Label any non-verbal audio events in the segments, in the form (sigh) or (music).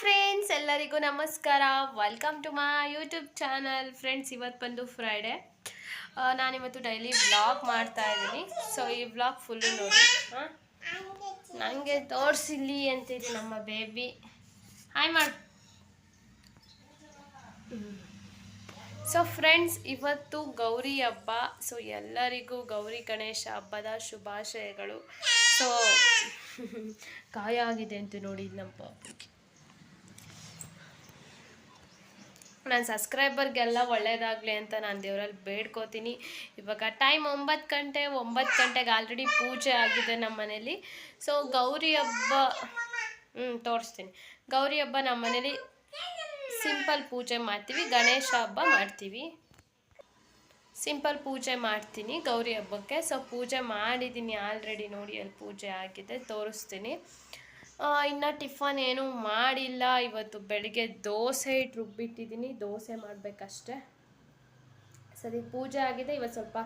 Friends ಎಲ್ಲರಿಗೂ ನಮಸ್ಕಾರ. Welcome to my YouTube channel friends ಇವತ್ತು ಬಂದು ಫ್ರೈಡೆ ನಾನಿವತ್ತು ಡೈಲಿ ವ್ಲಾಗ್ ಮಾಡ್ತಾ ಇದ್ದೀನಿ. ಸೊ ಈ ವ್ಲಾಗ್ ಫುಲ್ಲು ನೋಡಿ ಹಾಂ ನನಗೆ ತೋರಿಸಿಲ್ಲಿ ಅಂತಿದೆ ನಮ್ಮ ಬೇಬಿ ಹಾಯ್ ಮಾಡಿ. ಸೊ ಫ್ರೆಂಡ್ಸ್ ಇವತ್ತು ಗೌರಿ ಹಬ್ಬ. ಸೊ ಎಲ್ಲರಿಗೂ ಗೌರಿ ಗಣೇಶ ಹಬ್ಬದ ಶುಭಾಶಯಗಳು. ಸೊ (laughs) ಕಾಯ ಆಗಿದೆ ಅಂತ ನೋಡಿ ನಮ್ಮ ಪಾಪುಗೆ ನನ್ನ ಸಬ್ಸ್ಕ್ರೈಬರ್ಗೆಲ್ಲ ಒಳ್ಳೇದಾಗಲಿ ಅಂತ ನಾನು ದೇವರಲ್ಲಿ ಬೇಡ್ಕೋತೀನಿ. ಇವಾಗ ಟೈಮ್ ಒಂಬತ್ತು ಗಂಟೆ, ಒಂಬತ್ತು ಗಂಟೆಗೆ ಆಲ್ರೆಡಿ ಪೂಜೆ ಆಗಿದೆ ನಮ್ಮ ಮನೇಲಿ. ಸೊ ಗೌರಿ ಹಬ್ಬ ಹ್ಞೂ ತೋರಿಸ್ತೀನಿ. ಗೌರಿ ಹಬ್ಬ ನಮ್ಮ ಮನೇಲಿ ಸಿಂಪಲ್ ಪೂಜೆ ಮಾಡ್ತೀವಿ, ಗಣೇಶ ಹಬ್ಬ ಮಾಡ್ತೀವಿ. ಸಿಂಪಲ್ ಪೂಜೆ ಮಾಡ್ತೀನಿ ಗೌರಿ ಹಬ್ಬಕ್ಕೆ. ಸೊ ಪೂಜೆ ಮಾಡಿದ್ದೀನಿ ಆಲ್ರೆಡಿ ನೋಡಿ, ಅಲ್ಲಿ ಪೂಜೆ ಆಗಿದೆ, ತೋರಿಸ್ತೀನಿ. ಇನ್ನು ಟಿಫನ್ ಏನೂ ಮಾಡಿಲ್ಲ. ಇವತ್ತು ಬೆಳಿಗ್ಗೆ ದೋಸೆ ಇಟ್ಟು ರುಬ್ಬಿಟ್ಟಿದ್ದೀನಿ. ದೋಸೆ ಮಾಡಬೇಕಷ್ಟೆ. ಸರಿ, ಪೂಜೆ ಆಗಿದೆ. ಇವತ್ತು ಸ್ವಲ್ಪ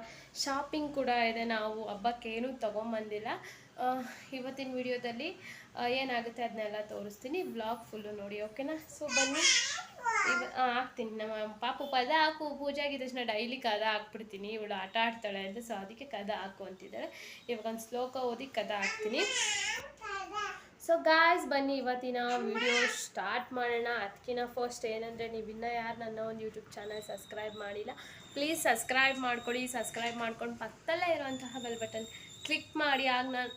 ಶಾಪಿಂಗ್ ಕೂಡ ಇದೆ. ನಾವು ಹಬ್ಬಕ್ಕೆ ಏನೂ ತೊಗೊಂಬಂದಿಲ್ಲ. ಇವತ್ತಿನ ವಿಡಿಯೋದಲ್ಲಿ ಏನಾಗುತ್ತೆ ಅದನ್ನೆಲ್ಲ ತೋರಿಸ್ತೀನಿ. ಬ್ಲಾಗ್ ಫುಲ್ಲು ನೋಡಿ ಓಕೆನಾ ಸೊ ಬನ್ನಿ. ಇವ ಹಾಕ್ತೀನಿ. ನಮ್ಮ ಪಾಪು ಪದ ಹಾಕು. ಪೂಜೆ ಆಗಿದ ತಕ್ಷಣ ಡೈಲಿ ಕದ ಹಾಕ್ಬಿಡ್ತೀನಿ. ಇವಳು ಆಟ ಆಡ್ತಾಳೆ ಅಂತ ಸೊ ಅದಕ್ಕೆ ಕದ ಹಾಕು ಅಂತಿದ್ದಾಳೆ. ಇವಾಗ ಒಂದು ಶ್ಲೋಕ ಓದಿ ಕದ ಹಾಕ್ತೀನಿ. ಸೊ ಗಾಯ್ಸ್ ಬನ್ನಿ, ಇವತ್ತಿನ ವಿಡಿಯೋ ಸ್ಟಾರ್ಟ್ ಮಾಡೋಣ. ಅದಕ್ಕಿನ ಫಸ್ಟ್ ಏನಂದರೆ ನೀವು ಇನ್ನೂ ಯಾರು ನನ್ನ ಒಂದು ಯೂಟ್ಯೂಬ್ ಚಾನಲ್ ಸಬ್ಸ್ಕ್ರೈಬ್ ಮಾಡಿಲ್ಲ ಪ್ಲೀಸ್ ಸಬ್ಸ್ಕ್ರೈಬ್ ಮಾಡ್ಕೊಳ್ಳಿ ಸಬ್ಸ್ಕ್ರೈಬ್ ಮಾಡ್ಕೊಂಡು ಪಕ್ಕದಲ್ಲೇ ಇರುವಂತಹ ಬೆಲ್ ಬಟನ್ ಕ್ಲಿಕ್ ಮಾಡಿ. ಆಗ ನಾನು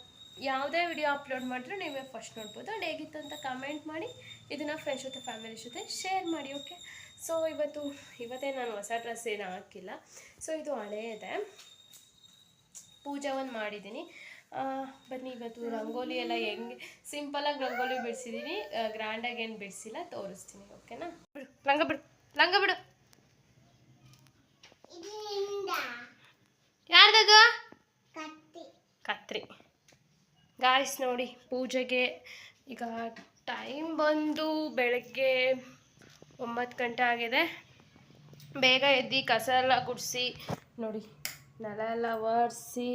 ಯಾವುದೇ ವಿಡಿಯೋ ಅಪ್ಲೋಡ್ ಮಾಡಿದ್ರೆ ನೀವೇ ಫಸ್ಟ್ ನೋಡ್ಬೋದು. ಅದು ಹೇಗಿತ್ತು ಅಂತ ಕಮೆಂಟ್ ಮಾಡಿ, ಇದನ್ನು ಫ್ರೆಂಡ್ಸ್ ಜೊತೆ ಫ್ಯಾಮಿಲಿ ಜೊತೆ ಶೇರ್ ಮಾಡಿ ಓಕೆ ಸೊ ಇವತ್ತು, ಇವತ್ತೇ ನಾನು ಹೊಸ ಡ್ರೆಸ್ ಏನು ಹಾಕಿಲ್ಲ. ಸೊ ಇದು ಹಳೆಯದೆ ಪೂಜೆ ಒಂದು ಮಾಡಿದ್ದೀನಿ. ಬನ್ನಿ ಇವತ್ತು ರಂಗೋಲಿ ಎಲ್ಲ ಹೆಂಗೆ ಸಿಂಪಲಾಗಿ ರಂಗೋಲಿ ಬಿಡಿಸಿದ್ದೀನಿ ಗ್ರ್ಯಾಂಡಾಗಿ ಏನು ಬಿಡಿಸಿಲ್ಲ ತೋರಿಸ್ತೀನಿ ಓಕೆನಾ ಬಿಡು ಲಂಗ ಬಿಡು ಲಂಗ ಬಿಡು. ಯಾರ್ದದು? ಕತ್ರಿ. ಗಾಯ್ಸ್ ನೋಡಿ ಪೂಜೆಗೆ ಈಗ ಟೈಮ್ ಬಂದು ಬೆಳಗ್ಗೆ ಒಂಬತ್ತು ಗಂಟೆ ಆಗಿದೆ. ಬೇಗ ಎದ್ದು ಕಸ ಎಲ್ಲ ಗುಡಿಸಿ ನೋಡಿ ನೆಲ ಎಲ್ಲ ಒರೆಸಿ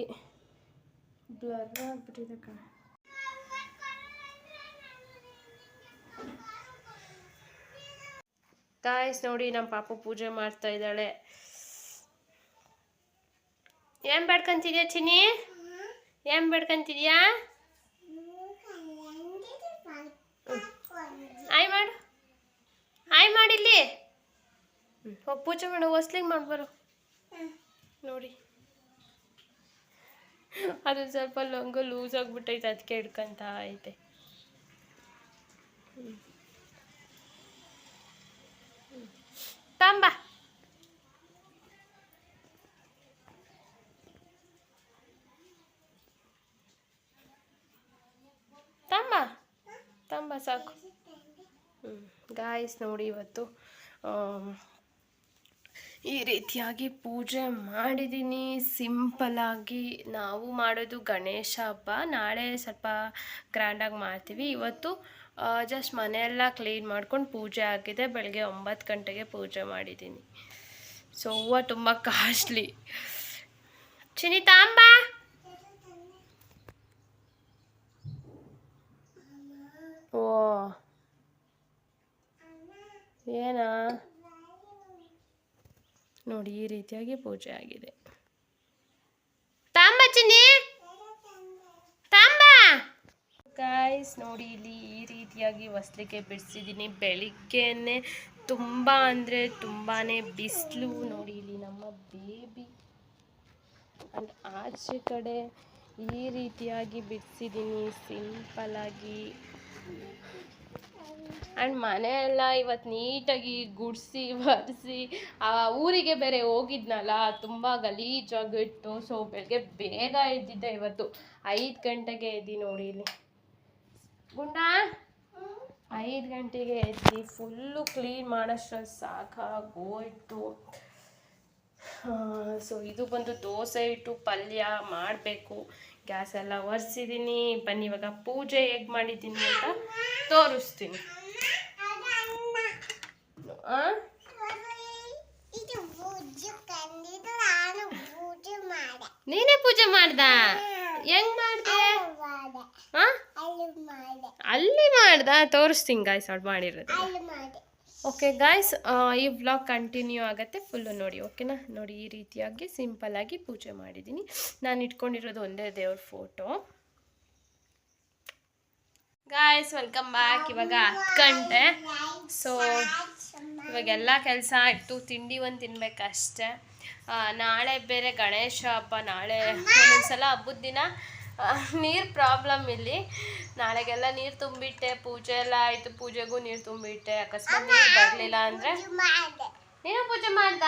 ಬ್ಲರ್ ಆಗ್ಬಿಟ್ಟಿದೆ ಗಾಯ್ಸ್ ನೋಡಿ ನಮ್ಮ ಪಾಪ ಪೂಜೆ ಮಾಡ್ತಾ ಇದ್ದಾಳೆ. ಏನ್ ಬೇಡ್ಕೊಂತಿದ್ಯಾ ಚಿನ್ನಿ? ಏನ್ ಬೇಡ್ಕೊಂತಿದ್ಯಾ? ಆಯ್ ಮಾಡು. ಆಯ್ ಮಾಡಿಲ್ಲಿ ಹೋಗಿ ಪೂಜೆ ಮಾಡು, ಹೊಸ್ಲಿಗೆ ಮಾಡ್ಬಾರು. ನೋಡಿ. ಅದು ಸ್ವಲ್ಪ ಲಂಗು ಲೂಸ್ ಆಗಿಬಿಟ್ಟೈತೆ, ಅದಕ್ಕೆ ಹಿಡ್ಕೊಂತ ಐತೆ. ತಂಬ. ತಂಬ. ತಂಬ ಸಾಕು. ಗಾಯ್ಸ್ ನೋಡಿ ಇವತ್ತು ಈ ರೀತಿಯಾಗಿ ಪೂಜೆ ಮಾಡಿದ್ದೀನಿ ಸಿಂಪಲಾಗಿ ನಾವು ಮಾಡೋದು ಗಣೇಶ ಹಬ್ಬ. ನಾಳೆ ಸ್ವಲ್ಪ ಗ್ರ್ಯಾಂಡಾಗಿ ಮಾಡ್ತೀವಿ. ಇವತ್ತು ಜಸ್ಟ್ ಮನೆಯೆಲ್ಲ ಕ್ಲೀನ್ ಮಾಡ್ಕೊಂಡು ಪೂಜೆ ಆಗಿದೆ. ಬೆಳಗ್ಗೆ ಒಂಬತ್ತು ಗಂಟೆಗೆ ಪೂಜೆ ಮಾಡಿದ್ದೀನಿ ಸೊ ಹೂವು ತುಂಬ ಕಾಸ್ಟ್ಲಿ ಚಿನಿ ತಾಂಬ ಓ, ಏನಾ? ನೋಡಿ ಈ ರೀತಿಯಾಗಿ ಪೂಜೆ ಆಗಿದೆ. ತಾಂಬ ಗಾಯ್ಸ್ ನೋಡಿ ಇಲ್ಲಿ ಈ ರೀತಿಯಾಗಿ ಹೊಸ್ಲಿಕ್ಕೆ ಬಿಡಿಸಿದ್ದೀನಿ. ಬೆಳಿಗ್ಗೆನೆ ತುಂಬ ಅಂದರೆ ತುಂಬಾ ಬಿಸಿಲು. ನೋಡಿ ಇಲ್ಲಿ ನಮ್ಮ ಬೇಬಿ ಆ್ಯಂಡ್ ಆಚೆ ಕಡೆ ಈ ರೀತಿಯಾಗಿ ಬಿಡಿಸಿದ್ದೀನಿ. ಸಿಂಪಲಾಗಿ ಆ್ಯಂಡ್ ಮನೆ ಎಲ್ಲ ಇವತ್ತು ನೀಟಾಗಿ ಗುಡಿಸಿ, ಒರೆಸಿ, ಆ ಊರಿಗೆ ಬೇರೆ ಹೋಗಿದ್ನಲ್ಲ, ತುಂಬ ಗಲೀಜಾಗಿತ್ತು. ಸೊ ಬೆಳಗ್ಗೆ ಬೇಗ ಎದ್ದಿದ್ದೆ ಇವತ್ತು. ಐದು ಗಂಟೆಗೆ ಎದ್ದಿ ನೋಡಿ ಇಲ್ಲಿ. ಗುಂಡ, ಐದು ಗಂಟೆಗೆ ಎದ್ದು, ಫುಲ್ಲು ಕ್ಲೀನ್ ಮಾಡೋಷ್ಟ್ರಲ್ಲಿ ಸಾಕಾಗೋಯ್ತು. ಸೊ ಇದು ಬಂದು ದೋಸೆ ಇಟ್ಟು ಪಲ್ಯ ಮಾಡಬೇಕು. ಗ್ಯಾಸ್ ಎಲ್ಲ ಒರೆಸಿದ್ದೀನಿ ಬನ್ನಿ, ಇವಾಗ ಪೂಜೆ ಹೇಗೆ ಮಾಡಿದ್ದೀನಿ ಅಂತ ತೋರಿಸ್ತೀನಿ? ನೀನೇ ಪೂಜೆ ಮಾಡ್ದ? ಹೆಂಗ್ ಮಾಡ್ದೆ? ಅಲ್ಲಿ ಮಾಡ್ದ? ತೋರಿಸ್ತೀನಿ ಗಾಯ್ಸ್ ಅವ್ಳು ಮಾಡಿರೋದು. ಓಕೆ ಗಾಯ್ಸ್ ಈ ವ್ಲಾಗ್ ಕಂಟಿನ್ಯೂ ಆಗುತ್ತೆ. ಫುಲ್ಲು ನೋಡಿ ಓಕೆನಾ ನೋಡಿ, ಈ ರೀತಿಯಾಗಿ ಸಿಂಪಲ್ ಆಗಿ ಪೂಜೆ ಮಾಡಿದ್ದೀನಿ. ನಾನು ಇಟ್ಕೊಂಡಿರೋದು ಒಂದೇ ದೇವ್ರ ಫೋಟೋ ಗಾಯ್ಸ್ ವೆಲ್ಕಮ್ ಬ್ಯಾಕ್ ಇವಾಗ ಹತ್ತು ಗಂಟೆ. ಸೊ ಇವಾಗೆಲ್ಲ ಕೆಲಸ ಆಯಿತು ತಿಂಡಿ ಒಂದು ತಿನ್ಬೇಕಷ್ಟೆ. ನಾಳೆ ಬೇರೆ ಗಣೇಶ ಹಬ್ಬ. ನಾಳೆ ಒಂದೊಂದ್ಸಲ ಹಬ್ಬದ ದಿನ. ನೀರು ಪ್ರಾಬ್ಲಮ್ ಇಲ್ಲಿ. ನಾಳೆಗೆಲ್ಲ ನೀರು ತುಂಬಿಟ್ಟೆ. ಪೂಜೆ ಎಲ್ಲ ಆಯಿತು. ಪೂಜೆಗೂ ನೀರು ತುಂಬಿಟ್ಟೆ. ಅಕಸ್ಮಾತ್ ನೀರು ಬರಲಿಲ್ಲ ಅಂದರೆ? ನೀನು ಪೂಜೆ ಮಾಡ್ದ?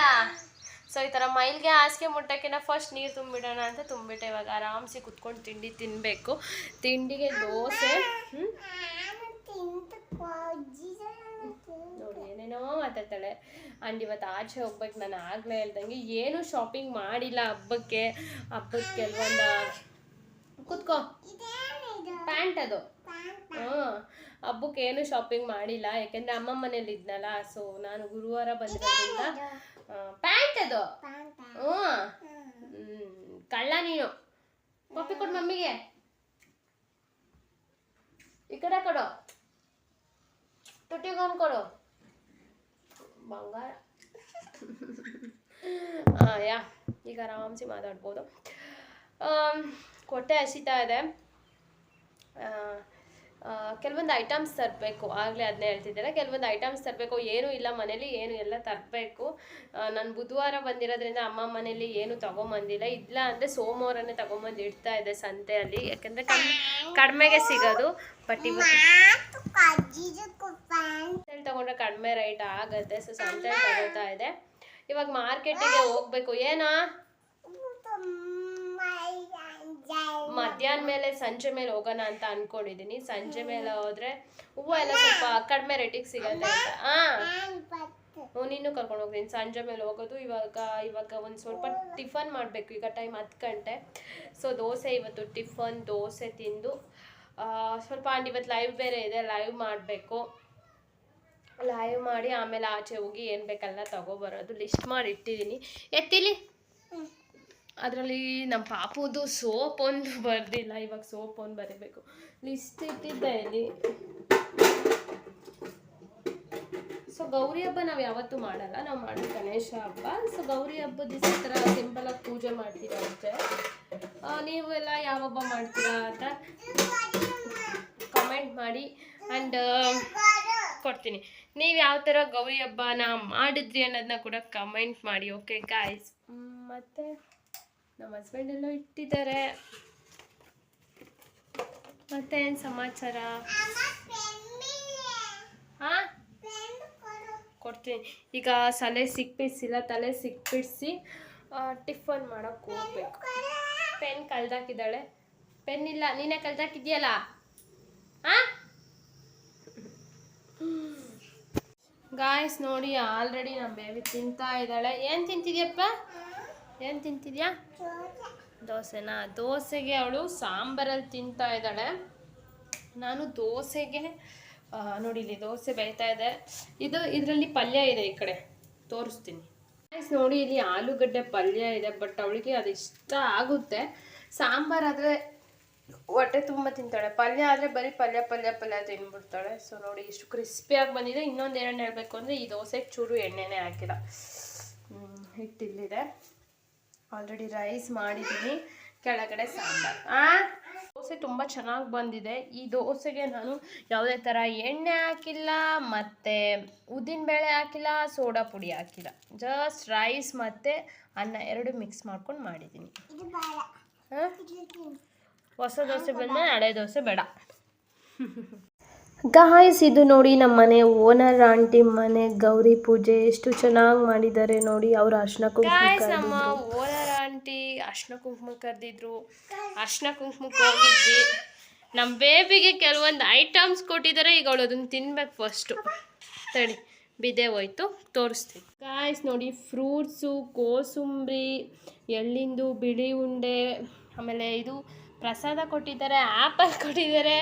ಸೊ ಈ ಥರ ಮೈಲ್ಗೆ ಹಾಸಿಗೆ ಮುಟ್ಟೋಕ್ಕಿಂತ ಫಸ್ಟ್ ನೀರು ತುಂಬಿಡೋಣ ಅಂತ ತುಂಬಿಟ್ಟೆ. ಇವಾಗ ಆರಾಮ್ಸಿ ಕುತ್ಕೊಂಡು ತಿಂಡಿ ತಿನ್ನಬೇಕು ತಿಂಡಿಗೆ ದೋಸೆ ನೋಡಿ ಏನೇನೋ ಮಾತಾಡ್ತಾಳೆ. ಆ್ಯಂಡ್ ಇವತ್ತು ಆಚೆ ಹೋಗ್ಬೇಕು ನಾನು ಆಗಲೇ ಹೇಳ್ದಂಗೆ ಏನು ಶಾಪಿಂಗ್ ಮಾಡಿಲ್ಲ ಹಬ್ಬಕ್ಕೆ. ಹಬ್ಬಕ್ಕೆ ಕೆಲವೊಂದು ಕುತ್ಕೋ. ಪ್ಯಾಂಟ್ ಅದು. ಹ್ಞೂ ಹಬ್ಬಕ್ಕೆ ಏನು ಶಾಪಿಂಗ್ ಮಾಡಿಲ್ಲ. ಯಾಕೆಂದರೆ ಅಮ್ಮ ಮನೇಲಿ ಇದ್ನಲ್ಲ ಸೊ ನಾನು ಗುರುವಾರ ಬಂದಿರೋದ್ರಿಂದ ಪ್ಯಾಂಟ್ ಅದು. ಹ್ಞೂ. ಕಳ್ಳ ನೀನು. ಕಾಫಿ ಕೊಡು ಮಮ್ಮಿಗೆ. ಈ ಕಡೆ ಕೊಡು. ತುಟಿಗೊಂದು ಕೊಡು. ಬಂಗಾರ. ಯಾ ಈಗ ಆರಾಮ್ಸಿ ಮಾತಾಡ್ಬೋದು. ಕೊಟ್ಟೆ ಹೊಟ್ಟೆ ಹಸಿತಾ ಇದೆ. ಕೆಲವೊಂದು ಐಟಮ್ಸ್ ತರಬೇಕು. ಆಗಲೇ ಅದನ್ನೇ ಹೇಳ್ತಿದ್ದೀರ ಕೆಲವೊಂದು ಐಟಮ್ಸ್ ತರಬೇಕು. ಏನೂ ಇಲ್ಲ ಮನೇಲಿ, ಏನು ಎಲ್ಲ ತರಬೇಕು. ನಾನು ಬುಧವಾರ ಬಂದಿರೋದ್ರಿಂದ ಅಮ್ಮ ಮನೇಲಿ ಏನು ತೊಗೊಂಬಂದಿಲ್ಲ. ಇಲ್ಲ ಅಂದರೆ ಸೋಮವಾರನೇ ತೊಗೊಂಬಂದು ಇಡ್ತಾ ಇದೆ ಸಂತೆಯಲ್ಲಿ. ಯಾಕೆಂದರೆ ಕಡಿಮೆಗೆ ಸಿಗೋದು. ಪಟ್ಟಿ ಸಂತೆಯಲ್ಲಿ ತಗೊಂಡ್ರೆ ಕಡಿಮೆ ರೈಟ್ ಆಗುತ್ತೆ. ಸೊ ಸಂತೆ ತಗೋತಾ ಇದೆ. ಇವಾಗ ಮಾರ್ಕೆಟಿಗೆ ಹೋಗ್ಬೇಕು. ಏನಾ? ಮಧ್ಯಾಹ್ನ. ಮೇಲೆ ಸಂಜೆ ಮೇಲೆ ಹೋಗೋಣ ಅಂತ ಅನ್ಕೊಂಡಿದೀನಿ ಸಂಜೆ ಮೇಲೆ ಹೋದ್ರೆ ಹೂವು ಎಲ್ಲ ಸ್ವಲ್ಪ ಕಡಿಮೆ ರೇಟಿಗೆ ಸಿಗತ್ತೆ ಅಂತ. ಹಾ ಹ್ಞೂ ನೀನು ಕರ್ಕೊಂಡು ಹೋಗ್ತೀನಿ ಸಂಜೆ ಮೇಲೆ ಹೋಗೋದು ಇವಾಗ ಇವಾಗ ಒಂದು ಸ್ವಲ್ಪ ಟಿಫನ್ ಮಾಡಬೇಕು. ಈಗ ಟೈಮ್ ಹತ್ತು ಗಂಟೆ. ಸೊ ದೋಸೆ ಇವತ್ತು ಟಿಫನ್ ದೋಸೆ ತಿಂದು ಸ್ವಲ್ಪ ಆಂಡ್ ಇವತ್ತು ಲೈವ್ ಬೇರೆ ಇದೆ. ಲೈವ್ ಮಾಡಬೇಕು. ಲೈವ್ ಮಾಡಿ ಆಮೇಲೆ ಆಚೆ ಹೋಗಿ ಏನು ಬೇಕೆಲ್ಲ ತಗೊಬರೋದು ಲಿಸ್ಟ್ ಮಾಡಿ ಇಟ್ಟಿದ್ದೀನಿ. ಎತ್ತಿಲಿ? ಅದರಲ್ಲಿ ನಮ್ಮ ಪಾಪುದು ಸೋಪ್ ಒಂದು (laughs) ಬರ್ದಿಲ್ಲ, ಇವಾಗ ಸೋಪ್ ಒಂದು ಬರೀಬೇಕು. ಲಿಸ್ಟ್ ಇಟ್ಟಿದ್ದೆ ಇಲ್ಲಿ. ಸೊ ಗೌರಿ ಹಬ್ಬ ನಾವು ಯಾವತ್ತೂ ಮಾಡಲ್ಲ, ನಾವು ಮಾಡೋದು ಗಣೇಶ ಹಬ್ಬ. ಸೊ ಗೌರಿ ಹಬ್ಬದ ದಿವಸ ಥರ ಸಿಂಪಲಾಗಿ ಪೂಜೆ ಮಾಡ್ತೀರಾ ಅಷ್ಟೇ ನೀವೆಲ್ಲ ಯಾವ ಹಬ್ಬ ಮಾಡ್ತೀರಾ ಅಂತ ಕಮೆಂಟ್ ಮಾಡಿ ಆ್ಯಂಡ್ ಕೊಡ್ತೀನಿ. ನೀವು ಯಾವ ಥರ ಗೌರಿ ಹಬ್ಬನ ಮಾಡಿದ್ರಿ ಅನ್ನೋದನ್ನ ಕೂಡ ಕಮೆಂಟ್ ಮಾಡಿ ಓಕೆ ಗಾಯ್ಸ್ ಮತ್ತು? ನಮ್ಮ ಹಸ್ಬೆಂಡ್ ಎಲ್ಲೋ ಇಟ್ಟಿದ್ದಾರೆ. ಮತ್ತೇನು ಸಮಾಚಾರ? ಹಾಂ ಕೊಡ್ತೀನಿ. ಈಗ ತಲೆ ಸಿಕ್ಬಿಡ್ಸಿಲ್ಲ, ತಲೆ ಸಿಕ್ಬಿಡಿಸಿ ಟಿಫನ್ ಮಾಡೋಕ್ಕೆ ಹೋಗ್ಬೇಕು. ಪೆನ್ ಕಳ್ದಾಕಿದ್ದಾಳೆ. ಪೆನ್ ಇಲ್ಲ, ನೀನೇ ಕಳ್ದಾಕಿದ್ಯಲ್ಲ ಹಾಂ ಗಾಯ್ಸ್ ನೋಡಿ, ಆಲ್ರೆಡಿ ನಮ್ಮ ಬೇಬಿ ತಿಂತಾ ಇದ್ದಾಳೆ. ಏನು ತಿಂತಿದ್ಯಪ್ಪ? ಏನು ತಿಂತಿದ್ಯಾ? ದೋಸೆನಾ? ದೋಸೆಗೆ ಅವಳು ಸಾಂಬಾರಲ್ಲಿ ತಿಂತಾ ಇದ್ದಾಳೆ. ನಾನು ದೋಸೆಗೆ ನೋಡಿ ಇಲ್ಲಿ ದೋಸೆ ಬೇಯ್ತಾ ಇದೆ. ಇದು ಇದರಲ್ಲಿ ಪಲ್ಯ ಇದೆ ಈ ಕಡೆ. ತೋರಿಸ್ತೀನಿ. ನೋಡಿ ಇಲ್ಲಿ ಆಲೂಗಡ್ಡೆ ಪಲ್ಯ ಇದೆ ಬಟ್ ಅವಳಿಗೆ ಅದು ಇಷ್ಟ ಆಗುತ್ತೆ. ಸಾಂಬಾರಾದರೆ ಹೊಟ್ಟೆ ತುಂಬ ತಿಂತಾಳೆ. ಪಲ್ಯ ಆದರೆ ಬರೀ ಪಲ್ಯ ಪಲ್ಯ ಪಲ್ಯ ತಿನ್ಬಿಡ್ತಾಳೆ. ಸೊ ನೋಡಿ ಇಷ್ಟು ಕ್ರಿಸ್ಪಿಯಾಗಿ ಬಂದಿದೆ. ಇನ್ನೊಂದು ಏನು ಹೇಳಬೇಕು ಅಂದರೆ ಈ ದೋಸೆಗೆ ಚೂರು ಎಣ್ಣೆನೇ ಹಾಕಿಲ್ಲ. ಹಿಟ್ಟಿಲ್ಲಿದೆ. ಆಲ್ರೆಡಿ ರೈಸ್ ಮಾಡಿದ್ದೀನಿ ಕೆಳಗಡೆ ಸಾಂಬಾರ್. ಆ? ದೋಸೆ ತುಂಬ ಚೆನ್ನಾಗಿ ಬಂದಿದೆ. ಈ ದೋಸೆಗೆ ನಾನು ಯಾವುದೇ ಥರ ಎಣ್ಣೆ ಹಾಕಿಲ್ಲ ಮತ್ತು ಉದ್ದಿನಬೇಳೆ ಹಾಕಿಲ್ಲ ಸೋಡಾ ಪುಡಿ ಹಾಕಿಲ್ಲ. ಜಸ್ಟ್ ರೈಸ್ ಮತ್ತು ಅನ್ನ ಎರಡು ಮಿಕ್ಸ್ ಮಾಡ್ಕೊಂಡು ಮಾಡಿದ್ದೀನಿ ಹಾಂ? ಹೊಸ ದೋಸೆ ಬಂದರೆ ಹಳೆ ದೋಸೆ ಬೇಡ. (laughs) ಗಾಯ್ಸ್ ಇದು ನೋಡಿ ನಮ್ಮ ಮನೆ ಓನರ್ ಆಂಟಿ ಮನೆ ಗೌರಿ ಪೂಜೆ ಎಷ್ಟು ಚೆನ್ನಾಗಿ ಮಾಡಿದ್ದಾರೆ ನೋಡಿ. ಅವ್ರು ಅರ್ಶನ ಕುಂಕುಮ ನಮ್ಮ ಓನರ್ ಆಂಟಿ ಅರ್ಶನ ಕುಂಕುಮ ಕರೆದಿದ್ರು. ಅರ್ಶನ ಕುಂಕುಮಕ್ಕೆ ಹೋಗಿದ್ವಿ ನಮ್ಮ ಬೇಬಿಗೆ ಕೆಲವೊಂದು ಐಟಮ್ಸ್ ಕೊಟ್ಟಿದ್ದಾರೆ. ಈಗ ಅವಳು ಅದನ್ನು ತಿನ್ಬೇಕು ಫಸ್ಟು ತಡಿ ಬಿದೆ ಹೋಯ್ತು. ತೋರಿಸ್ತೀನಿ. ಗಾಯ್ಸ್ ನೋಡಿ ಫ್ರೂಟ್ಸು ಕೋಸುಂಬರಿ ಎಳ್ಳಿಂದು ಬಿಳಿ ಉಂಡೆ ಆಮೇಲೆ ಇದು ಪ್ರಸಾದ ಕೊಟ್ಟಿದ್ದಾರೆ ಆ್ಯಪಲ್ ಕೊಟ್ಟಿದ್ದಾರೆ.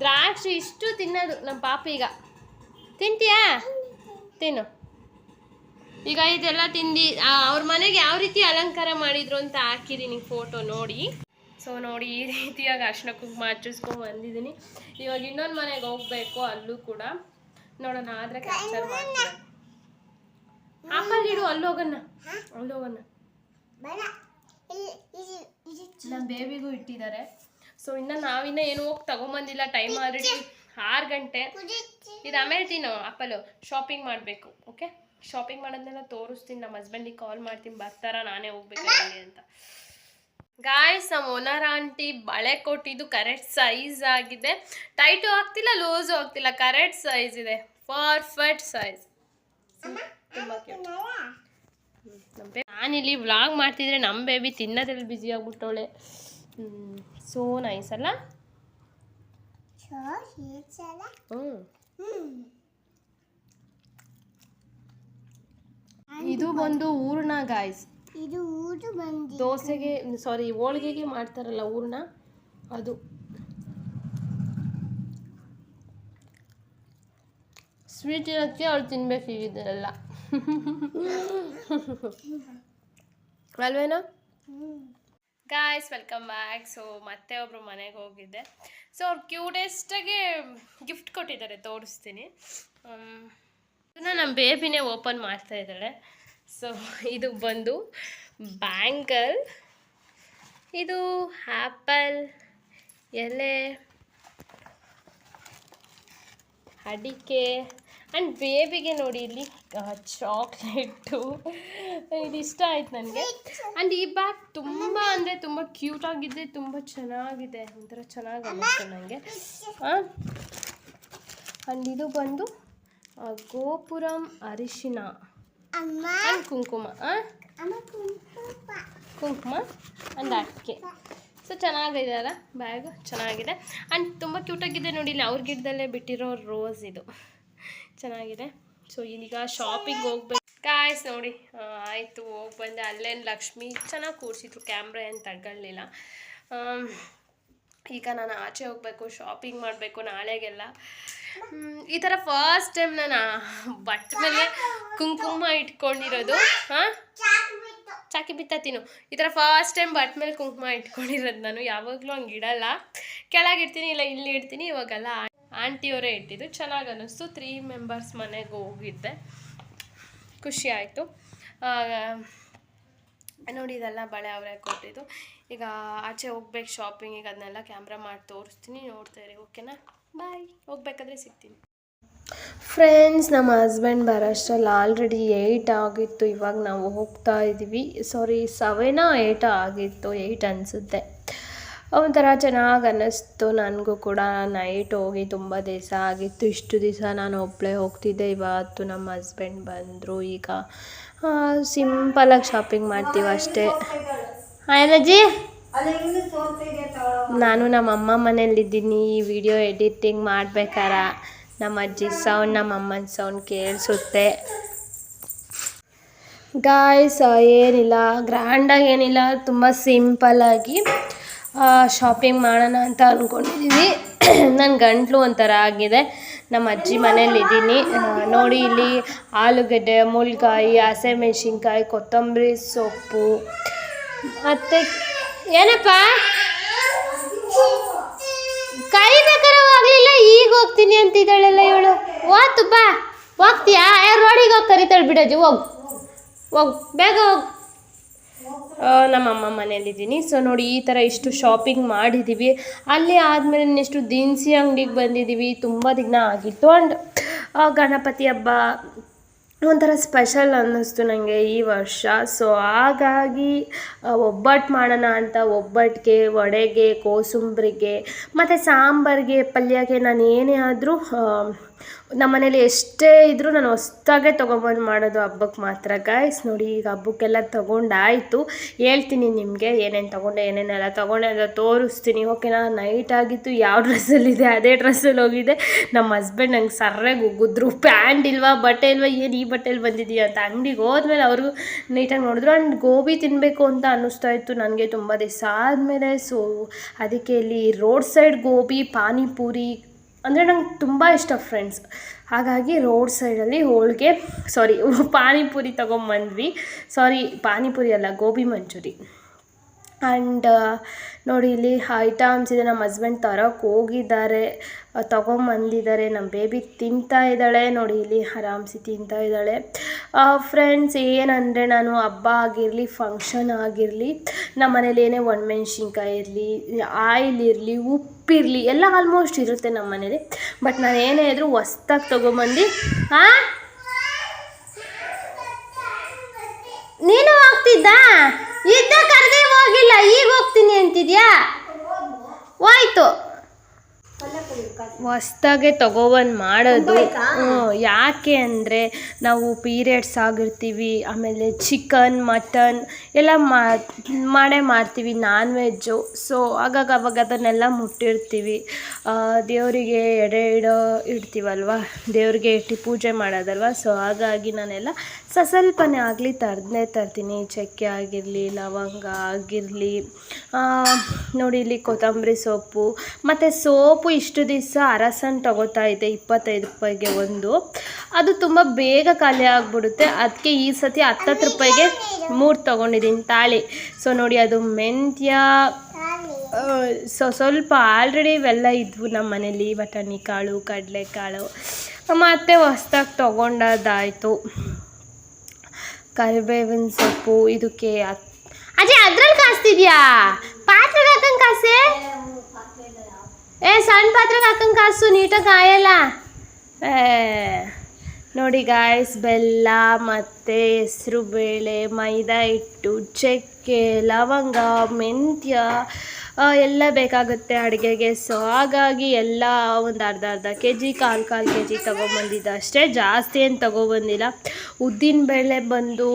ದ್ರಾಕ್ಷಿ ಇಷ್ಟು ತಿನ್ನೋದು ನಮ್ಮ ಪಾಪ ಈಗ. ತಿಂತೀಯಾ? ತಿನ್ನು. ಈಗ ಇದೆಲ್ಲ ತಿಂದು ಅವ್ರ ಮನೆಗೆ ಯಾವ ರೀತಿ ಅಲಂಕಾರ ಮಾಡಿದ್ರು ಅಂತ ಹಾಕಿದ್ದೀನಿ ಫೋಟೋ ನೋಡಿ. ಸೊ ನೋಡಿ ಈ ರೀತಿಯಾಗಿ ಅರ್ಶಿನ ಕುಂಕುಮ ಹಚ್ಚಿಸ್ಕೊಂಡು ಬಂದಿದ್ದೀನಿ. ಇವಾಗ ಇನ್ನೊಂದು ಮನೆಗೆ ಹೋಗ್ಬೇಕು, ಅಲ್ಲೂ ಕೂಡ. ನೋಡೋಣ, ಆದರೆ ಕ್ಯಾಪ್ಚರ್ ಮಾಡ್ತೀನಿ. ಆಪಲ್ ಇಡು, ಅಲ್ಲಿ ಹೋಗೋಣ. ನಮ್ಮ ಬೇಬಿಗೂ ಇಟ್ಟಿದ್ದಾರೆ. ಸೊ ಇನ್ನು ನಾವಿನ್ನ ಏನು ಹೋಗಿ ತಗೊಂಬಂದಿಲ್ಲ ಟೈಮ್ ಆಲ್ರೆಡಿ ಆರು ಗಂಟೆ. ಇದು ಆಮೇಲೆ ತಿನ್ನು ಅಪ್ಪಲು ಶಾಪಿಂಗ್ ಮಾಡಬೇಕು ಓಕೆ ಶಾಪಿಂಗ್ ಮಾಡೋದನ್ನೆಲ್ಲ ತೋರಿಸ್ತೀನಿ ನಮ್ಮ ಹಸ್ಬೆಂಡಿಗೆ ಕಾಲ್ ಮಾಡ್ತೀನಿ ಬರ್ತಾರಾ ನಾನೇ ಹೋಗ್ಬೇಕು ಅಂತ. ಗಾಯ್ಸ್ ನಮ್ಮ ಓನರ್ ಆಂಟಿ ಬಳೆ ಕೊಟ್ಟಿದ್ದು ಕರೆಕ್ಟ್ ಸೈಜ್ ಆಗಿದೆ. ಟೈಟು ಆಗ್ತಿಲ್ಲ ಲೂಸು ಆಗ್ತಿಲ್ಲ ಕರೆಕ್ಟ್ ಸೈಜ್ ಇದೆ. ಪರ್ಫೆಕ್ಟ್ ಸೈಜ್ ತುಂಬ ನಾನಿಲ್ಲಿ ವ್ಲಾಗ್ ಮಾಡ್ತಿದ್ರೆ ನಮ್ಮ ಬೇಬಿ ತಿನ್ನೋದ್ರಲ್ಲಿ ಬ್ಯುಸಿ ಆಗ್ಬಿಟ್ಟವಳೆ. ಸೋ ನೈಸ್ ಅಲ್ಲ? ಇದು ಬಂದು ಹೂರ್ಣ ಗಾಯ್ಸ್ ಇದು ದೋಸೆಗೆ ಸಾರಿ ಹೋಳಿಗೆಗೆ ಮಾಡ್ತಾರಲ್ಲ ಹೂರ್ಣ ಅದು. ಸ್ವೀಟ್ ಇರೋಕ್ಕೆ ಅವಳು ತಿನ್ಬೇಕು ಇದೆಲ್ಲ (laughs) ಅಲ್ವೇನೋ? ಗಾಯ್ಸ್ ವೆಲ್ಕಮ್ ಬ್ಯಾಕ್ ಸೊ ಮತ್ತೆ ಒಬ್ರು ಮನೆಗೆ ಹೋಗಿದ್ದೆ. ಸೊ ಅವ್ರು ಕ್ಯೂಟೆಸ್ಟಾಗಿ ಗಿಫ್ಟ್ ಕೊಟ್ಟಿದ್ದಾರೆ, ತೋರಿಸ್ತೀನಿ. ಇದನ್ನ ನಮ್ಮ ಬೇಬಿನೇ ಓಪನ್ ಮಾಡ್ತಾ ಇದ್ದಾಳೆ. ಸೊ ಇದು ಬಂದು ಬ್ಯಾಂಗಲ್ ಇದು ಆ್ಯಪಲ್ ಎಲೆ, ಅಡಿಕೆ ಆ್ಯಂಡ್ ಬೇಬಿಗೆ ನೋಡಿ ಇಲ್ಲಿ ಚಾಕ್ಲೇಟು ಇದು ಇಷ್ಟ ಆಯ್ತು ನನಗೆ. ಆ್ಯಂಡ್ ಈ ಬ್ಯಾಗ್ ತುಂಬ ಅಂದರೆ ತುಂಬ ಕ್ಯೂಟಾಗಿದೆ ತುಂಬ ಚೆನ್ನಾಗಿದೆ. ಒಂಥರ ಚೆನ್ನಾಗಿ ಅನ್ನಿಸ್ತು ನನಗೆ ಆ್ಯಂಡ್ ಇದು ಬಂದು ಗೋಪುರಂ ಅರಿಶಿನ. ಆ್ಯಂಡ್ ಕುಂಕುಮ ಕುಂಕುಮ. ಆ್ಯಂಡ್ ಅಕ್ಕಿ ಸೊ ಚೆನ್ನಾಗಿದೆ ಅಲ್ಲ? ಬ್ಯಾಗ್ ಚೆನ್ನಾಗಿದೆ. ಆ್ಯಂಡ್ ತುಂಬ ಕ್ಯೂಟಾಗಿದೆ ನೋಡಿ ಇಲ್ಲಿ ಅವ್ರ ಗಿಡದಲ್ಲೇ ಬಿಟ್ಟಿರೋ ರೋಸ್ ಇದು. ಚೆನ್ನಾಗಿದೆ. ಸೊ ಈಗ ಶಾಪಿಂಗ್ ಹೋಗ್ಬೇಕು. ಕಾಯ್ಸ್ ನೋಡಿ ಆಯಿತು, ಹೋಗಿ ಬಂದೆ. ಅಲ್ಲೇನು ಲಕ್ಷ್ಮಿ, ಚೆನ್ನಾಗಿ ಕೂರಿಸಿದ್ರು ಕ್ಯಾಮ್ರಾ ಏನು ತಗೊಳ್ಳಿಲ್ಲ. ಈಗ ನಾನು ಆಚೆ ಹೋಗಬೇಕು ಶಾಪಿಂಗ್ ಮಾಡಬೇಕು ನಾಳೆಗೆಲ್ಲ. ಈ ಥರ ಫಸ್ಟ್ ಟೈಮ್ ನಾನು ಬಟ್ ಮೇಲೆ ಕುಂಕುಮ ಇಟ್ಕೊಂಡಿರೋದು. ಹಾಂ? ಚಾಕಿ ಬಿತ್ತ ತಿನ್ನು. ಈ ಥರ ಫಸ್ಟ್ ಟೈಮ್ ಬಟ್ ಮೇಲೆ ಕುಂಕುಮ ಇಟ್ಕೊಂಡಿರೋದು ನಾನು ಯಾವಾಗಲೂ ಹಂಗೆ ಇಡಲ್ಲ. ಕೆಳಗೆ ಇಡ್ತೀನಿ, ಇಲ್ಲ ಇಲ್ಲಿ ಇಡ್ತೀನಿ, ಇವಾಗೆಲ್ಲ ಆಂಟಿಯವರೇ ಇಟ್ಟಿದ್ದು. ಚೆನ್ನಾಗಿ ಅನ್ನಿಸ್ತು ತ್ರೀ ಮೆಂಬರ್ಸ್ ಮನೆಗೆ ಹೋಗಿದ್ದೆ. ಖುಷಿ ಆಯಿತು. ನೋಡಿ, ಇದೆಲ್ಲ ಬಳೆ ಅವರೇ ಕೊಟ್ಟಿದ್ದು. ಈಗ ಆಚೆ ಹೋಗ್ಬೇಕು ಶಾಪಿಂಗಿಗೆ ಅದನ್ನೆಲ್ಲ ಕ್ಯಾಮ್ರಾ ಮಾಡಿ ತೋರಿಸ್ತೀನಿ. ನೋಡ್ತಾ ಇರಿ ಓಕೆನಾ ಬಾಯ್ ಹೋಗ್ಬೇಕಾದ್ರೆ ಸಿಗ್ತೀನಿ. ಫ್ರೆಂಡ್ಸ್ ನಮ್ಮ ಹಸ್ಬೆಂಡ್ ಬರೋಷ್ಟರಲ್ಲಿ ಆಲ್ರೆಡಿ ಏಯ್ಟ್ ಆಗಿತ್ತು. ಇವಾಗ ನಾವು ಹೋಗ್ತಾ ಇದ್ದೀವಿ ಸಾರಿ ಸೆವೆನಾ ಏಯ್ಟಾ ಆಗಿತ್ತು. ಏಯ್ಟ್ ಅನಿಸುತ್ತೆ. ಒಂಥರ ಚೆನ್ನಾಗಿ ಅನ್ನಿಸ್ತು ನನಗೂ ಕೂಡ. ನೈಟ್ ಹೋಗಿ ತುಂಬ ದಿವಸ ಆಗಿತ್ತು. ಇಷ್ಟು ದಿವಸ ನಾನು ಒಬ್ಬಳೇ ಹೋಗ್ತಿದ್ದೆ. ಇವತ್ತು ನಮ್ಮ ಹಸ್ಬೆಂಡ್ ಬಂದರು. ಈಗ ಸಿಂಪಲಾಗಿ ಶಾಪಿಂಗ್ ಮಾಡ್ತೀವಿ ಅಷ್ಟೇ. ಆಯ್ನಜ್ಜಿ ನಾನು ನಮ್ಮ ಅಮ್ಮ ಮನೇಲಿದ್ದೀನಿ ಈ ವಿಡಿಯೋ ಎಡಿಟಿಂಗ್ ಮಾಡ್ಬೇಕಾರ? ನಮ್ಮ ಅಜ್ಜಿ ಸೌಂಡ್ ನಮ್ಮ ಅಮ್ಮನ ಸೌಂಡ್ ಕೇಳಿಸುತ್ತೆ. ಗಾಯ್ಸ್ ಏನಿಲ್ಲ. ಗ್ರ್ಯಾಂಡಾಗಿ ಏನಿಲ್ಲ. ತುಂಬ ಸಿಂಪಲ್ಲಾಗಿ ಶಾಪಿಂಗ್ ಮಾಡೋಣ ಅಂತ ಅಂದ್ಕೊಂಡಿದ್ದೀವಿ (clears throat) ನನ್ನ ಗಂಟಲು ಒಂಥರ ಆಗಿದೆ. ನಮ್ಮ ಅಜ್ಜಿ ಮನೇಲಿದ್ದೀನಿ. ನೋಡಿ ಇಲ್ಲಿ ಆಲೂಗಡ್ಡೆ, ಮುಳ್ಗಾಯಿ, ಹಸಿಮೆಣ್ಸಿನ್ಕಾಯಿ, ಕೊತ್ತಂಬರಿ ಸೊಪ್ಪು. ಮತ್ತು ಏನಪ್ಪ? ಕೈ ಹೋಗ್ಲಿಲ್ಲ ಈಗ ಹೋಗ್ತೀನಿ ಅಂತಿದ್ದಾಳೆಲ್ಲ ಇವಳು. ಓತು ಬಾ. ಹೋಗ್ತೀಯಾ? ಯಾರು ರೋಡಿಗೆ ಹೋಗಿ ಕರಿತಾಳೆ ಬಿಡಜ್ಜಿ ಹೋಗು. ಹೋಗು, ಬೇಗ ಹೋಗು. ನಮ್ಮ ಅಮ್ಮ ಮನೇಲಿದ್ದೀನಿ ಸೊ ನೋಡಿ, ಈ ಥರ ಇಷ್ಟು ಶಾಪಿಂಗ್ ಮಾಡಿದ್ದೀವಿ ಅಲ್ಲಿ ಆದಮೇಲೆ ಇನ್ನೆಷ್ಟು ದಿನಸಿ ಅಂಗಡಿಗೆ ಬಂದಿದ್ದೀವಿ ತುಂಬ ದಿನ ಆಗಿತ್ತು. ಆ್ಯಂಡ್ ಗಣಪತಿ ಹಬ್ಬ ಒಂಥರ ಸ್ಪೆಷಲ್ ಅನ್ನಿಸ್ತು ನನಗೆ ಈ ವರ್ಷ. ಸೊ ಹಾಗಾಗಿ ಒಬ್ಬಟ್ಟು ಮಾಡೋಣ ಅಂತ ಒಬ್ಬಟ್ಟಿಗೆ ವಡೆಗೆ, ಕೋಸುಂಬ್ರಿಗೆ, ಮತ್ತು ಸಾಂಬಾರಿಗೆ ಪಲ್ಯಕ್ಕೆ ನಾನು ಏನೇ ಆದರೂ ನಮ್ಮನೇಲಿ ಎಷ್ಟೇ ಇದ್ದರೂ ನಾನು ಹೊಸ್ತಾಗೆ ತೊಗೊಬಂದು ಮಾಡೋದು ಹಬ್ಬಕ್ಕೆ ಮಾತ್ರ. ಗಾಯ್ಸ್ ನೋಡಿ, ಈಗ ಹಬ್ಬಕ್ಕೆಲ್ಲ ತೊಗೊಂಡಾಯಿತು ಹೇಳ್ತೀನಿ ನಿಮಗೆ, ಏನೇನು ತೊಗೊಂಡೆ, ಏನೇನೆಲ್ಲ ತೊಗೊಂಡೆ ಅಂತ ತೋರಿಸ್ತೀನಿ. ಓಕೆನಾ ನೈಟ್ ಆಗಿತ್ತು, ಯಾವ ಡ್ರೆಸ್ಸಲ್ಲಿದೆ ಅದೇ ಡ್ರೆಸ್ಸಲ್ಲಿ ಹೋಗಿದೆ. ನಮ್ಮ ಹಸ್ಬೆಂಡ್ ನಂಗೆ ಸರ್ರಾಗಿ ಉಗ್ಗಿದ್ರು. ಪ್ಯಾಂಟ್ ಇಲ್ವಾ, ಬಟ್ಟೆ ಇಲ್ವಾ, ಏನು ಈ ಬಟ್ಟೆಯಲ್ಲಿ ಬಂದಿದೀಯ ಅಂತ. ಅಂಗಡಿಗೆ ಹೋದ್ಮೇಲೆ ಅವರು ನೀಟಾಗಿ ನೋಡಿದ್ರು. ಆ್ಯಂಡ್ ಗೋಬಿ ತಿನ್ನಬೇಕು ಅಂತ ಅನ್ನಿಸ್ತಾ ಇತ್ತು ನನಗೆ ತುಂಬ ದಿವಸ ಆದಮೇಲೆ. ಸೊ ಅದಕ್ಕೆ ಇಲ್ಲಿ ರೋಡ್ ಸೈಡ್ ಗೋಬಿ, ಪಾನಿಪೂರಿ ಅಂದರೆ ನಂಗೆ ತುಂಬ ಇಷ್ಟ ಫ್ರೆಂಡ್ಸ್ ಹಾಗಾಗಿ ರೋಡ್ ಸೈಡಲ್ಲಿ ಹೋಳಿಗೆ ಸಾರಿ ಪಾನಿಪುರಿ ತೊಗೊಂಬಂದ್ವಿ. ಸಾರಿ ಪಾನಿಪುರಿ ಅಲ್ಲ, ಗೋಬಿ ಮಂಚೂರಿ. ಆ್ಯಂಡ್ ನೋಡಿ ಇಲ್ಲಿ ಐಟಮ್ಸ್ ಇದೆ, ನಮ್ಮ ಹಸ್ಬೆಂಡ್ ತರೋಕೆ ಹೋಗಿದ್ದಾರೆ. ತಗೊಂಬಂದಿದ್ದಾರೆ. ನಮ್ಮ ಬೇಬಿ ತಿಂತಾ ಇದ್ದಾಳೆ. ನೋಡಿ, ಇಲ್ಲಿ ಆರಾಮ್ಸಿ ತಿಂತಾ ಇದ್ದಾಳೆ. ಫ್ರೆಂಡ್ಸ್ ಏನಂದರೆ ನಾನು ಹಬ್ಬ ಆಗಿರಲಿ ಫಂಕ್ಷನ್ ಆಗಿರಲಿ ನಮ್ಮ ಮನೇಲಿ ಏನೇ ಒಣಮೆಣ್ಸಿನ್ಕಾಯಿ ಇರಲಿ, ಆಯಿಲ್ ಇರಲಿ ಉಪ್ಪಿರಲಿ ಎಲ್ಲ ಆಲ್ಮೋಸ್ಟ್ ಇರುತ್ತೆ ನಮ್ಮ ಮನೇಲಿ. ಬಟ್ ನಾನು ಏನೇ ಇದ್ರೂ ಹೊಸ್ದಾಗಿ ತೊಗೊಂಬಂದು ಹಾಂ ನೀನು ಹೋಗ್ತಿದ್ದ? ಇದ್ದ ಕರೆದೇ ಹೋಗಿಲ್ಲ, ಈಗ ಹೋಗ್ತೀನಿ ಅಂತಿದ್ಯಾ? ಹೋಯ್ತು. ಹೊಸ್ದಾಗೆ ತಗೊಬಂದು ಮಾಡೋದು. ಯಾಕೆ ಅಂದರೆ ನಾವು ಪೀರಿಯಡ್ಸ್ ಆಗಿರ್ತೀವಿ ಆಮೇಲೆ ಚಿಕನ್ ಮಟನ್ ಎಲ್ಲ ಮಾಡೇ ಮಾಡ್ತೀವಿ ನಾನ್ ವೆಜ್ಜು ಸೊ ಆಗಾಗ ಅವಾಗ ಅದನ್ನೆಲ್ಲ ಮುಟ್ಟಿರ್ತೀವಿ. ದೇವರಿಗೆ ಎಡೆ ಇಡೋ ಇಡ್ತೀವಲ್ವ? ದೇವ್ರಿಗೆ ಇಟ್ಟು ಪೂಜೆ ಮಾಡೋದಲ್ವ? ಸೊ ಹಾಗಾಗಿ ನಾನೆಲ್ಲ ಸ ಸ್ವಲ್ಪನೇ ಆಗಲಿ ತರದೇ ತರ್ತೀನಿ. ಚಕ್ಕೆ ಆಗಿರಲಿ ಲವಂಗ ಆಗಿರಲಿ. ನೋಡಿ ಇಲ್ಲಿ ಕೊತ್ತಂಬರಿ ಸೊಪ್ಪು ಮತ್ತು ಸೋಪು ಇಷ್ಟು ದಿವಸ ಅರಸನ್ ತಗೋತಾ ಇದೆ, ಇಪ್ಪತ್ತೈದು ರೂಪಾಯಿಗೆ ಒಂದು. ಅದು ತುಂಬ ಬೇಗ ಖಾಲಿ ಆಗಿಬಿಡುತ್ತೆ. ಅದಕ್ಕೆ ಈ ಸತಿ ಹತ್ತತ್ತು ರೂಪಾಯಿಗೆ ಮೂರು ತೊಗೊಂಡಿದ್ದೀನಿ ತಾಳಿ. ಸೊ ನೋಡಿ ಅದು ಮೆಂತ್ಯ ಸೊ ಸ್ವಲ್ಪ ಆಲ್ರೆಡಿ ಇವೆಲ್ಲ ಇದ್ವು ನಮ್ಮ ಮನೇಲಿ ಬಟಾಣಿ ಕಾಳು, ಕಡಲೆಕಾಳು. ಮತ್ತು ಹೊಸ್ದಾಗಿ ತೊಗೊಂಡದಾಯಿತು. ಕರಿಬೇವಿನ ಸೊಪ್ಪು, ಇದಕ್ಕೆ ಅದೆ ಅದ್ರಲ್ಲಿ ಕಾಸ್ತಿದ್ಯಾ? ಪಾತ್ರೆ ಹಾಕಂಗೆ ಕಾಸೆ? ಏ, ಸಣ್ಣ ಪಾತ್ರೆಗೆ ಹಾಕಂಗೆ ಕಾಸು, ನೀಟಾಗಿ ಕಾಯಲ್ಲ. ನೋಡಿ ಗಾಯ್ಸ್ ಬೆಲ್ಲ, ಮತ್ತು ಹೆಸರು ಬೇಳೆ, ಮೈದಾ ಹಿಟ್ಟು, ಚಕ್ಕೆ, ಲವಂಗ, ಮೆಂತ್ಯ ಎಲ್ಲ ಬೇಕಾಗುತ್ತೆ ಅಡುಗೆಗೆ. ಸೊ ಹಾಗಾಗಿ ಎಲ್ಲ ಒಂದು ಅರ್ಧ ಅರ್ಧ ಕೆ ಜಿ ಕಾಲು ಕಾಲು ಕೆ ಜಿ ತೊಗೊಂಬಂದಿದ್ದು ಅಷ್ಟೇ. ಜಾಸ್ತಿ ಏನು ತೊಗೊಬಂದಿಲ್ಲ. ಉದ್ದಿನ ಬೇಳೆ ಬಂದು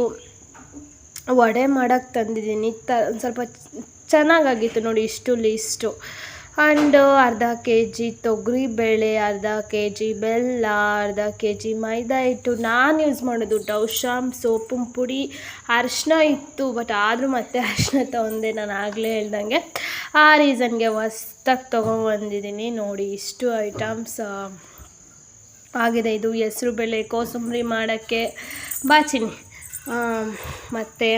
ವಡೆ ಮಾಡೋಕ್ಕೆ ತಂದಿದ್ದೀನಿ. ತ ಸ್ವಲ್ಪ ಚೆನ್ನಾಗಾಗಿತ್ತು ನೋಡಿ, ಇಷ್ಟು ಲೀಸ್ಟು ಆ್ಯಂಡ್ ಅರ್ಧ ಕೆ ಜಿ ತೊಗರಿಬೇಳೆ ಅರ್ಧ ಕೆ ಜಿ ಬೆಲ್ಲ, ಅರ್ಧ ಕೆ ಜಿ ಮೈದಾ ಹಿಟ್ಟು. ನಾನು ಯೂಸ್ ಮಾಡೋದು ಡೌಶಾಮ್ ಸೋಪು ಪುಡಿ, ಅರಿಶಿನ ಇತ್ತು ಬಟ್ ಆದರೂ ಮತ್ತೆ ಅರಿಶಿನ ತೊಗೊಂಡೆ. ನಾನು ಆಗಲೇ ಹೇಳ್ದಂಗೆ. ಆ ರೀಸನ್ಗೆ ಹೊಸ್ದಾಗಿ ತೊಗೊಂಬಂದಿದ್ದೀನಿ ನೋಡಿ, ಇಷ್ಟು ಐಟಮ್ಸ್ ಆಗಿದೆ. ಇದು ಹೆಸರು ಬೇಳೆ ಕೋಸಂಬರಿ ಮಾಡೋಕ್ಕೆ. ಬಾಚಿನಿ ಮತ್ತು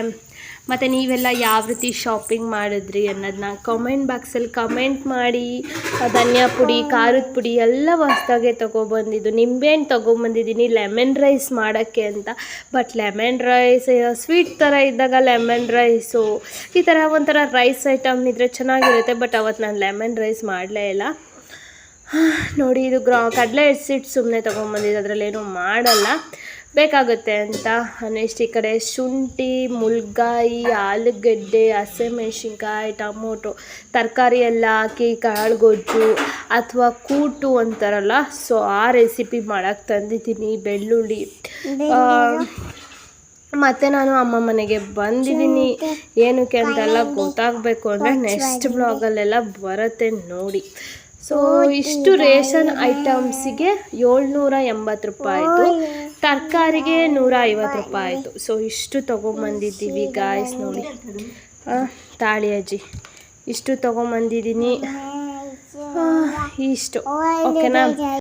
ಮತ್ತು ನೀವೆಲ್ಲ ಯಾವ ರೀತಿ ಶಾಪಿಂಗ್ ಮಾಡಿದ್ರಿ ಅನ್ನೋದನ್ನ ಕಮೆಂಟ್ ಬಾಕ್ಸಲ್ಲಿ ಕಮೆಂಟ್ ಮಾಡಿ, ಧನಿಯಾ ಪುಡಿ, ಖಾರದ ಪುಡಿ ಎಲ್ಲ ಹೊಸ್ದಾಗೆ ತೊಗೊಬಂದಿದ್ದು. ನಿಂಬೆಹಣ್ಣು ತೊಗೊಂಬಂದಿದ್ದೀನಿ ಲೆಮನ್ ರೈಸ್ ಮಾಡೋಕ್ಕೆ ಅಂತ. ಬಟ್ ಲೆಮನ್ ರೈಸ್ ಸ್ವೀಟ್ ಥರ ಇದ್ದಾಗ ಲೆಮನ್ ರೈಸು ಈ ಥರ ಒಂಥರ ರೈಸ್ ಐಟಮ್ ಇದ್ದರೆ ಚೆನ್ನಾಗಿರುತ್ತೆ ಬಟ್ ಅವತ್ತು ನಾನು ಲೆಮನ್ ರೈಸ್ ಮಾಡಲೇ ಇಲ್ಲ. ನೋಡಿ, ಇದು ಗ್ರಾ ಕಡಲೆ ಹಿಡ್ಸಿಟ್ಟು ಸುಮ್ಮನೆ ತೊಗೊಂಬಂದಿದ್ದು, ಅದರಲ್ಲೇನು ಮಾಡಲ್ಲ. ಬೇಕಾಗುತ್ತೆ ಅಂತ ನೆಕ್ಸ್ಟ್ ಈ ಕಡೆ ಶುಂಠಿ ಮುಳ್ಗಾಯಿ ಆಲೂಗಡ್ಡೆ ಹಸಿಮೆಣ್ಸಿನ್ಕಾಯಿ ಟೊಮೊಟೊ ತರಕಾರಿ ಎಲ್ಲ ಹಾಕಿ ಕಾಳುಗೊಜ್ಜು ಅಥವಾ ಕೂಟು ಅಂತಾರಲ್ಲ ಸೊ ಆ ರೆಸಿಪಿ ಮಾಡೋಕ್ಕೆ ತಂದಿದ್ದೀನಿ ಬೆಳ್ಳುಳ್ಳಿ. ಮತ್ತು ಮತ್ತೆ ನಾನು ಅಮ್ಮ ಮನೆಗೆ ಬಂದಿದ್ದೀನಿ. ಏನಕ್ಕೆ ಅಂತೆಲ್ಲ ಗೊತ್ತಾಗಬೇಕು ಅಂದರೆ ನೆಕ್ಸ್ಟ್ ಬ್ಲಾಗಲ್ಲೆಲ್ಲ ಬರುತ್ತೆ ನೋಡಿ. ಸೊ ಇಷ್ಟು ರೇಷನ್ ಐಟಮ್ಸಿಗೆ ಏಳ್ನೂರ ಎಂಬತ್ತು ರೂಪಾಯಿ ಆಯಿತು ತರಕಾರಿಗೆ ನೂರ ಐವತ್ತು ರೂಪಾಯಿ ಆಯಿತು. ಸೊ ಇಷ್ಟು ತೊಗೊಂಬಂದಿದ್ದೀವಿ ಗಾಯ್ಸ್ ನೋಡಿ. ತಾಳಿ ಅಜ್ಜಿ ಇಷ್ಟು ತೊಗೊಂಬಂದಿದ್ದೀನಿ. ಇಷ್ಟು. ಓಕೆನಾ